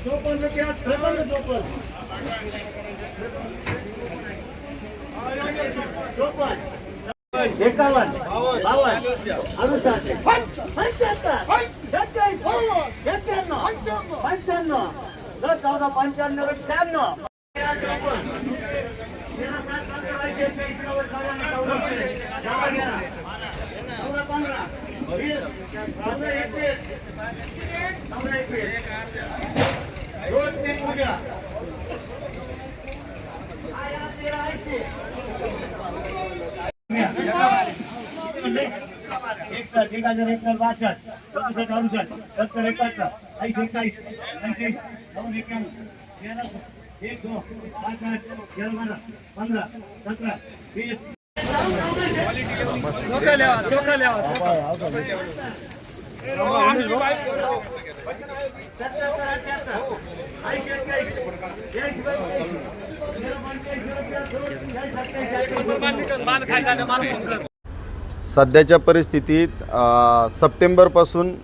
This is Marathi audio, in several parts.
ચોપન રૂપિયા છપ્પન ચોપન ચોપન એકાવન બાવન અનુસાર પંચોતેર સત્યાવીસ એકાવન પંચાણું દસ ચૌદ પંચાણું ત્યાંનો ચોપન એક હજાર એક હજાર બાસઠ સત્તર અડસઠ દો બાસઠ પંદર સત્તર ચોખા લેવા ચોખા લેવા सध्याच्या परिस्थितीत सप्टेंबरपासून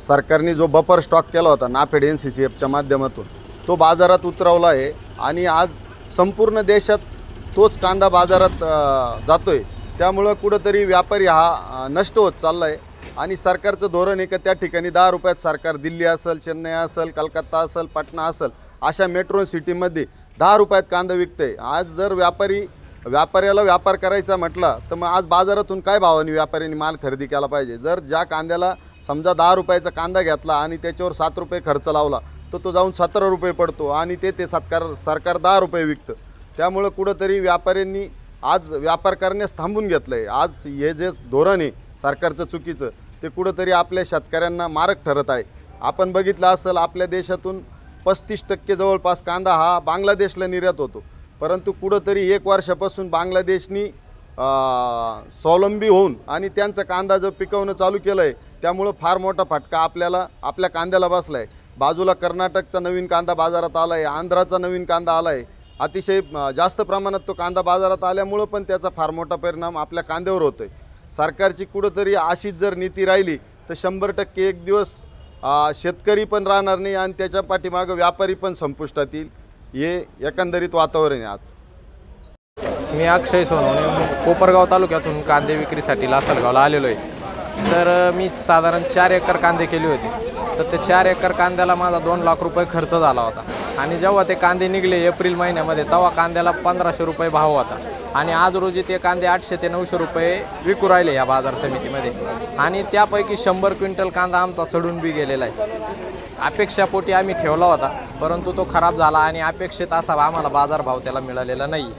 सरकारने जो बफर स्टॉक केला होता नाफेड एन सी सी एफच्या माध्यमातून तो बाजारात उतरवला आहे. आणि आज संपूर्ण देशात तोच कांदा बाजारात जातो आहे त्यामुळं कुठंतरी व्यापारी हा नष्ट होत चालला आहे आणि सरकारचं धोरण आहे का त्या ठिकाणी दहा रुपयात सरकार दिल्ली असेल चेन्नई असेल कलकत्ता असेल पाटणा असेल अशा मेट्रो सिटीमध्ये दहा रुपयात कांदा विकते आज जर व्यापारी व्यापाऱ्याला व्यापार करायचा म्हटला तर मग आज बाजारातून काय भावाने व्यापाऱ्यांनी माल खरेदी केला पाहिजे? जर ज्या कांद्याला समजा दहा रुपयाचा कांदा घेतला आणि त्याच्यावर सात रुपये खर्च लावला तर तो जाऊन सतरा रुपये पडतो आणि ते ते सत्कार सरकार दहा रुपये विकतं. त्यामुळं कुठंतरी व्यापाऱ्यांनी आज व्यापार करण्यास थांबून घेतलं आहे आज हे जे धोरण आहे सरकारचं चुकीचं ते कुठंतरी आपल्या शेतकऱ्यांना मारक ठरत आहे. आपण बघितलं असेल आपल्या देशातून पस्तीस टक्के जवळपास कांदा हा बांगलादेशला निर्यात होतो. परंतु कुठंतरी एक वर्षापासून बांगलादेशनी स्वावलंबी होऊन आणि त्यांचा कांदा जो पिकवणं चालू केलं आहे त्यामुळं फार मोठा फटका आपल्याला आपल्या कांद्याला बसला आहे बाजूला कर्नाटकचा नवीन कांदा बाजारात आला आहे आंध्राचा नवीन कांदा आला आहे अतिशय जास्त प्रमाणात तो कांदा बाजारात आल्यामुळं पण त्याचा फार मोठा परिणाम आपल्या कांद्यावर होतो आहे सरकारची कुठंतरी अशीच जर नीती राहिली तर शंभर टक्के एक दिवस शेतकरी पण राहणार नाही आणि त्याच्या पाठीमागं व्यापारी पण संपुष्टात येईल हे एकंदरीत वातावरण आहे आज. मी अक्षय सोनवणे कोपरगाव तालुक्यातून कांदे विक्रीसाठी लासलगावला आलेलो आहे. तर मी साधारण चार एकर कांदे केले होते. तर ते चार एकर कांद्याला माझा दोन लाख रुपये खर्च झाला होता. आणि जेव्हा ते कांदे निघले एप्रिल महिन्यामध्ये तेव्हा कांद्याला पंधराशे रुपये भाव होता. आणि आज रोजी ते कांदे आठशे ते नऊशे रुपये विकू राहिले या बाजार समितीमध्ये. आणि त्यापैकी शंभर क्विंटल कांदा आमचा सडून बी गेलेला आहे. अपेक्षापोटी आम्ही ठेवला होता परंतु तो खराब झाला आणि अपेक्षित असा आम्हाला बाजारभाव त्याला मिळालेला नाही.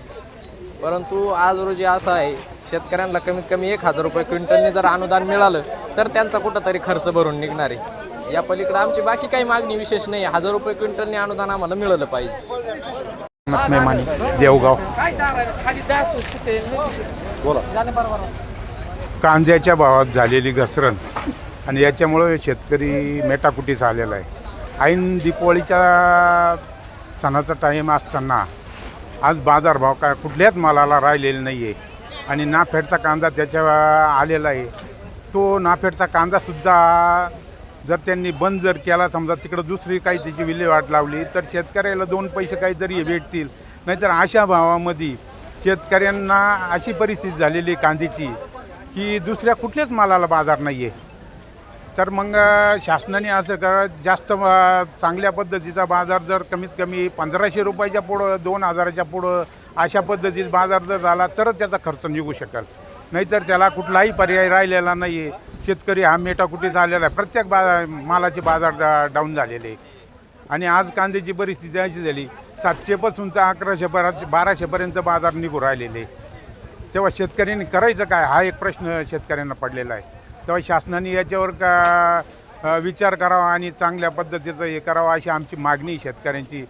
परंतु आज रोजी असं आहे शेतकऱ्यांना कमीत कमी एक हजार रुपये क्विंटलनी जर अनुदान मिळालं तर त्यांचा कुठंतरी खर्च भरून निघणार आहे. या पलीकडे आमची बाकी काही मागणी विशेष नाही. हजार रुपये क्विंटलनी अनुदान आम्हाला मिळालं पाहिजे. मेमानी देवगाव. कांद्याच्या भावात झालेली घसरण आणि याच्यामुळं शेतकरी मेटाकुटीस आलेला आहे. ऐन दिपावळीच्या सणाचा टाईम असताना आज बाजारभाव काय कुठल्याच मालाला राहिलेला नाही आहे आणि नाफेडचा कांदा त्याच्या आलेला आहे. तो नाफेडचा कांदासुद्धा जर त्यांनी बंद जर केला समजा तिकडं दुसरी काही त्याची विल्हेवाट लावली तर शेतकऱ्याला दोन पैसे काही जरी भेटतील नाहीतर अशा भावामध्ये शेतकऱ्यांना अशी परिस्थिती झालेली आहे कांद्याची की दुसऱ्या कुठल्याच मालाला बाजार नाही आहे तर मग शासनाने असं करा जास्त चांगल्या पद्धतीचा बाजार जर कमीत कमी पंधराशे रुपयाच्या पुढं दोन हजाराच्या पुढं अशा पद्धतीत बाजार जर झाला तरच त्याचा खर्च निघू शकेल. नाहीतर त्याला कुठलाही पर्याय राहिलेला नाही आहे शेतकरी हा मेटाकुटीच आलेला आहे. प्रत्येक बा मालाचे बाजार डा- डाऊन झालेले आहे. आणि आज कांद्याची परिस्थिती अशी झाली सातशेपासून तर अकराशेपर्यंत बाराशेपर्यंत बाजार निघू राहिलेले तेव्हा शेतकऱ्यांनी करायचं काय? हा एक प्रश्न शेतकऱ्यांना पडलेला आहे. तेव्हा शासनाने याच्यावर का विचार करावा आणि चांगल्या पद्धतीचं हे करावं अशी आमची मागणी शेतकऱ्यांची.